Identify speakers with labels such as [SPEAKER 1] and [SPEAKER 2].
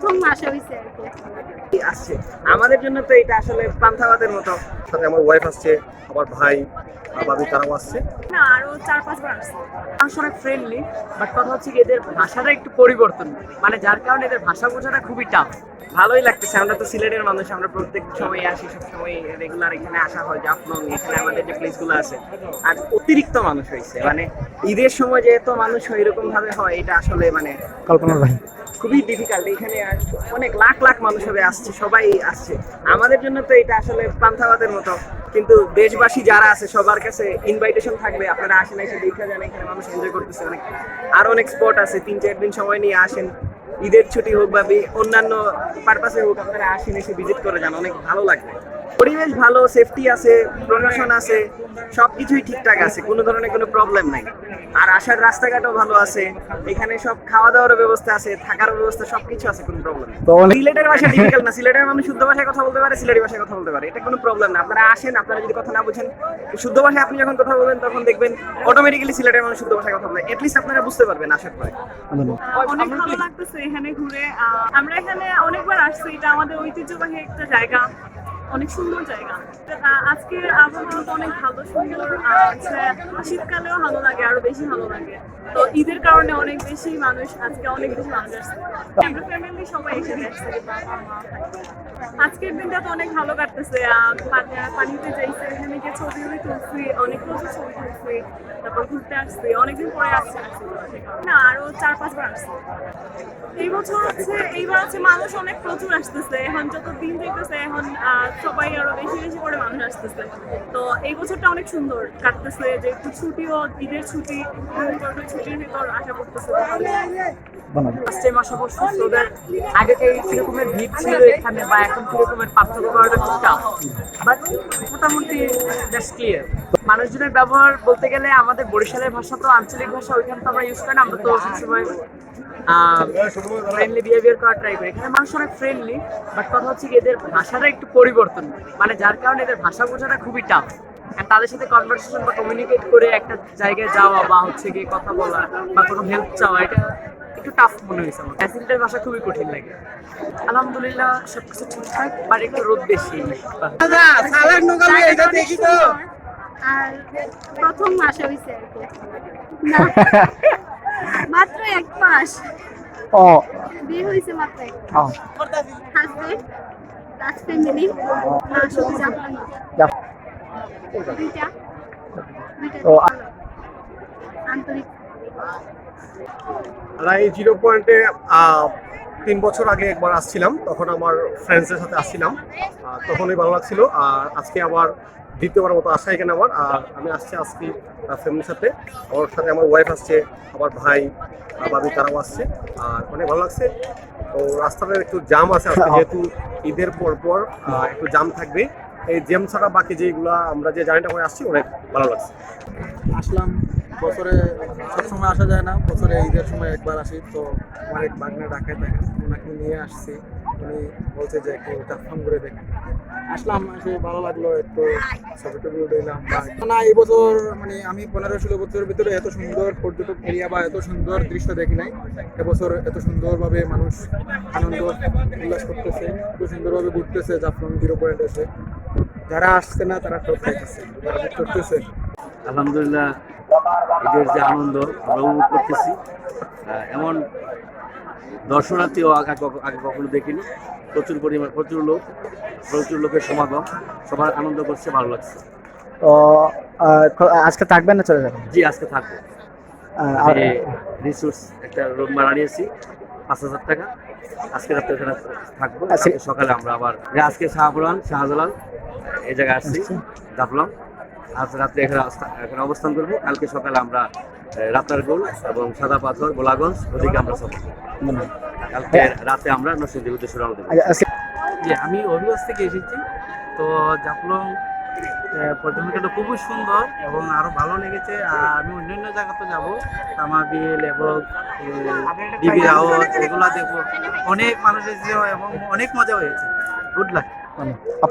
[SPEAKER 1] প্রথম আসা হয়েছে আর কি।
[SPEAKER 2] আসছে। আমাদের জন্য তো এটা আসলে পান্থাবাদের মতো।
[SPEAKER 3] সাথে আমার ওয়াইফ আসছে আমার ভাই আর তারাও আসছে।
[SPEAKER 1] না আরও চার পাঁচবার আসছে।
[SPEAKER 2] আসলে ফ্রেন্ডলি বাট কথা হচ্ছে এদের ভাষাটা একটু পরিবর্তন। মানে যার কারণে এদের ভাষা বোঝাটা খুবই টাফ ভালোই লাগতেছে আমরা তো সিলেটের মানুষ আমরা প্রত্যেক সময় আসি সব সময় রেগুলার এখানে আসা হয় জাফলং এখানে আমাদের যে প্লেসগুলো আছে। আর অতিরিক্ত মানুষ হয়েছে মানে ঈদের সময় যে এত মানুষ হয় এরকম ভাবে হয় এটা আসলে মানে
[SPEAKER 4] কল্পনা ভাই
[SPEAKER 2] খুবই ডিফিকাল্ট এখানে অনেক লাখ লাখ মানুষ হবে আসছে সবাই আসছে। আমাদের জন্য তো এটা আসলে পান্থাবাদের মতো। কিন্তু দেশবাসী যারা আছে, সবার কাছে ইনভাইটেশন থাকবে। আপনারা আসেন, এসে দেখা যান, এখানে মানুষ এনজয় করতেছে অনেক। আর অনেক স্পট আছে, তিন চার দিন সময় নিয়ে আসেন। ঈদের ছুটি হোক বা অন্যান্য পারপাসে হোক, আপনারা আসেন, এসে ভিজিট করে যান, অনেক ভালো লাগবে। পরিবেশ ভালো সেফটি আছে প্রশাসন আছে সবকিছুই ঠিকঠাক আছে কোনো ধরনের কোনো প্রবলেম নাই। আর আসার রাস্তাঘাটও ভালো আছে এখানে সব খাওয়া দাওয়ার ব্যবস্থা আছে থাকার ব্যবস্থা সবকিছু আছে কোনো প্রবলেম
[SPEAKER 4] তো
[SPEAKER 2] সিলেটের ভাষা ডিফিকাল্ট না সিলেটের মানুষ শুদ্ধ ভাষায় কথা বলতে পারে সিলেটি ভাষায় কথা বলতে পারে এটা কোনো প্রবলেম না। আপনারা আসেন আপনারা যদি কথা না বুঝেন শুদ্ধ ভাষায় আপনি যখন কথা বলবেন তখন দেখবেন অটোমেটিক্যালি সিলেটের মানুষ শুদ্ধ ভাষায় কথা বলে। এটলিস্ট আপনারা বুঝতে পারবেন আশা করি।
[SPEAKER 1] অনেক ভালো লাগতেছে এখানে ঘুরে। আমরা এখানে অনেকবার আসছি এটা আমাদের ঐতিহ্যবাহী একটা জায়গা। অনেক সুন্দর জায়গা। আহ, আজকের আবহাওয়া তো অনেক ভালো সুন্দর শীতকালেও ভালো লাগে আরও বেশি ভালো লাগে। তো ঈদের কারণে অনেক বেশি মানুষ আজকে অনেক বেশি মানুষ আসছে। আমরা ফ্যামিলি সবাই এসে ভাই। আজকের দিনটা তো অনেক ভালো কাটতেছে। পানিতে যাইছে এখানে গিয়ে ছবি তুলছি অনেক প্রচুর ছবি তুলছি তারপর ঘুরতে আসছি অনেকদিন পরে আসছে। না আরও চার পাঁচবার আসছে। এই বছর হচ্ছে এইবার হচ্ছে মানুষ অনেক প্রচুর আসতেছে। এখন যত দিন যেতেছে এখন সবাই আরও বেশি বেশি করে মানুষ আসতেছে। তো এই বছরটা অনেক সুন্দর কাটতেছে যে একটু ছুটিও ঈদের ছুটি ছুটির ভিতর আশা করতেছে।
[SPEAKER 2] মানুষজনের ব্যবহার বলতে গেলে আমাদের বরিশালের ভাষা তো আঞ্চলিক ভাষা, ওইখানে তো আমরা ইউজ করি না, আমরা তো ফ্রেন্ডলি বিহেভিয়ার করার ট্রাই করি। এখানে মানুষ অনেক ফ্রেন্ডলি বাট কথা হচ্ছে কি এদের ভাষাটা একটু পরিবর্তন মানে যার কারণে এদের ভাষা বোঝাটা খুবই টাফ আর তাদের সাথে কনভারসেশন বা কমিউনিকেট করে একটা জায়গায় যাওয়া বা হচ্ছে গিয়ে কথা বলা বা কোনো হেল্প চাওয়া, এটা একটু টাফ মনে হয়েছে আমার। ফ্যাসিলিটির ভাষা খুবই কঠিন লাগে। আলহামদুলিল্লাহ সবকিছু ঠিকঠাক বাট একটু রোদ বেশি।
[SPEAKER 1] আর প্রথম আসা হয়েছে আর মাত্র এক মাস।
[SPEAKER 4] ও।
[SPEAKER 1] বিয়ে হয়েছে মাত্র এক হাজবেন্ড ফ্যামিলি আর শুধু দুইটা। দুইটা ভালো। আন্তরিক।
[SPEAKER 3] আর এই জিরো পয়েন্টে তিন বছর আগে একবার আসছিলাম তখন আমার ফ্রেন্ডসের সাথে আসছিলাম তখনই ভালো লাগছিল আর আজকে আবার দ্বিতীয়বার মতো আসা এখানে আমার আর আমি আসছি আজকে ফ্যামিলির সাথে আমার সাথে আমার ওয়াইফ আসছে আমার ভাই ভাবি তারাও আসছে আর অনেক ভালো লাগছে। তো রাস্তাটা একটু জাম আছে আজকে যেহেতু ঈদের পর পর একটু জাম থাকবে। এই জ্যাম ছাড়া বাকি যেগুলো আমরা যে জার্নিটা করে আসছি অনেক ভালো লাগছে।
[SPEAKER 5] আসলাম। বছরে সবসময় আসা যায় না, বছরে ঈদের সময় একবার আসি। তো আমার এক বাগনা ঢাকায় থাকেন, ওনাকে নিয়ে আসছি। উনি বলছে যে একটু চাফাম করে দেখেন। আসলাম এসে ভালো লাগল, একটু ছবি টবি উঠাইলাম বা না এই বছর মানে আমি পনেরো ষোলো বছরের ভিতরে এত সুন্দর পর্যটক এরিয়া বা এত সুন্দর দৃশ্য দেখি নাই। এবছর এত সুন্দরভাবে মানুষ আনন্দ উল্লাস করতেছে, এত সুন্দরভাবে ঘুরতেছে জাফলং জিরো পয়েন্ট এসে। যারা আসছে না, তারা সব খাইতেছে করতেছে।
[SPEAKER 6] আলহামদুলিল্লাহ ঈদের যে আনন্দ আমরা উপভোগ করতেছি। এমন দর্শনার্থীও আগে আগে কখনো দেখিনি। প্রচুর পরিমাণ প্রচুর লোক প্রচুর লোকের সমাগম। সবার আনন্দ করছে ভালো লাগছে।
[SPEAKER 4] তো আজকে থাকবেন না চলে যাবেন?
[SPEAKER 6] জি আজকে থাকব। রিসোর্স একটা রুম ভাড়া নিয়েছি পাঁচ হাজার টাকা। আজকে রাত্রে এখানে থাকব।
[SPEAKER 4] আচ্ছা।
[SPEAKER 6] সকালে আমরা আবার আজকে শাহপুরান শাহজালাল এই জায়গায় আসছি জাফলং আজ রাত্রে এখানে এখানে অবস্থান করব। কালকে সকালে আমরা রাতারগোল এবং সাদা পাথর গোলাগঞ্জ ওদিকে আমরা সব। কালকে রাতে আমরা নরসিংদীর উদ্দেশ্যে রওনা দেবো।
[SPEAKER 4] আচ্ছা,
[SPEAKER 7] জি আমি অভিবাস থেকে এসেছি। তো জাফলং পর্যটনটা খুবই সুন্দর এবং আরও ভালো লেগেছে। আর আমি অন্যান্য জায়গাতে যাব। তামাবিল এবং ডিবি রাওয়াত এগুলা দেখব। অনেক মানুষ এসেছে এবং অনেক মজা হয়েছে। গুড লাক
[SPEAKER 4] আপু